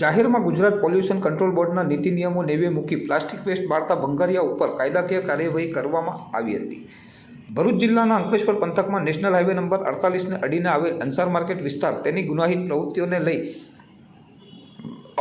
જાહેરમાં Gujarat pollution control બોર્ડના નીતિ નિયમો નેવે મૂકી પ્લાસ્ટિક વેસ્ટ બાળતા ભંગારિયા ઉપર કાયદાકીય કાર્યવાહી કરવામાં આવી હતી. ભરૂચ જિલ્લાના અંકલેશ્વર પંથકમાં નેશનલ હાઈવે નંબર અડતાલીસને અડીને આવેલ અંસાર માર્કેટ વિસ્તાર તેની ગુનાહિત પ્રવૃત્તિઓને લઈ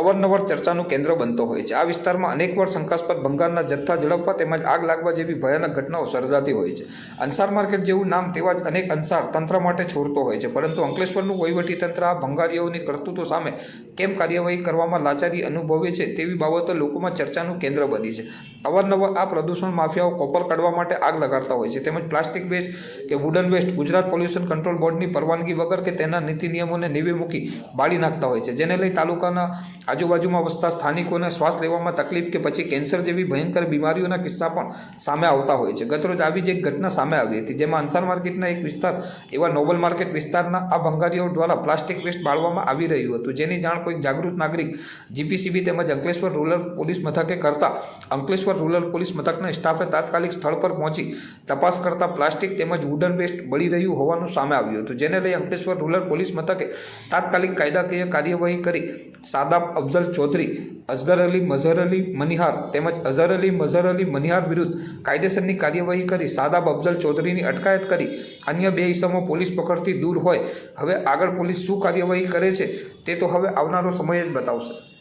અવારનવાર ચર્ચાનું કેન્દ્ર બનતો હોય છે. આ વિસ્તારમાં અનેકવાર શંકાસ્પદ ભંગારના જથ્થા ઝડપવા તેમજ આગ લાગવા જેવી ભયાનક ઘટનાઓ સર્જાતી હોય છે. અંસાર માર્કેટ જેવું નામ તેવા જ અનેક અંસાર તંત્ર માટે છોડતો હોય છે. પરંતુ અંકલેશ્વરનું વહીવટી તંત્ર આ ભંગારીઓની કરતૂતો સામે કેમ કાર્યવાહી કરવામાં લાચારી અનુભવે છે તેવી બાબતો લોકોમાં ચર્ચાનું કેન્દ્ર બની છે. અવારનવાર આ પ્રદૂષણ માફિયાઓ કોપર કાઢવા માટે આગ લગાડતા હોય છે. તેમજ પ્લાસ્ટિક વેસ્ટ કે wooden waste Gujarat pollution control બોર્ડની પરવાનગી વગર કે તેના નીતિ નિયમોને નેવે મૂકી બાળી નાખતા હોય છે. જેને લઈ તાલુકાના આજુબાજુમાં વસતા સ્થાનિકોને શ્વાસ લેવામાં તકલીફ કે પછી કેન્સર જેવી ભયંકર બીમારીઓના કિસ્સા પણ સામે આવતા હોય છે. ગતરોજ આવી જ એક ઘટના સામે આવી હતી, જેમાં અંસાર માર્કેટના એક વિસ્તાર એવા નોબલ માર્કેટ વિસ્તારના આ ભંગારીઓ દ્વારા પ્લાસ્ટિક વેસ્ટ બાળવામાં આવી રહ્યું હતું. જેની જાણ કોઈ જાગૃત નાગરિક જીપીસીબી તેમજ અંકલેશ્વર રૂરલ પોલીસ મથકે કરતા અંકલેશ્વર રૂરલ પોલીસ મથકના સ્ટાફે તાત્કાલિક સ્થળ પર પહોંચી તપાસ કરતા પ્લાસ્ટિક તેમજ વુડન વેસ્ટ બળી રહ્યું હોવાનું સામે આવ્યું હતું. જેને લઈ અંકલેશ્વર રૂરલ પોલીસ મથકે તાત્કાલિક કાયદાકીય કાર્યવાહી કરી સાદાબ અફઝલ ચૌધરી અસગર અલી, મઝહર અલી મનિહાર તેમજ અઝહર અલી, મઝહર અલી મનિહાર વિરુદ્ધ કાયદેસરની કાર્યવાહી કરી સાદાબ અફઝલ ચૌધરીની અટકાયત કરી અન્ય બે ઇસમો પોલીસ પકડથી દૂર હોય. હવે આગળ પોલીસ શું કાર્યવાહી કરે છે તે તો હવે આવનારો સમય જ બતાવશે.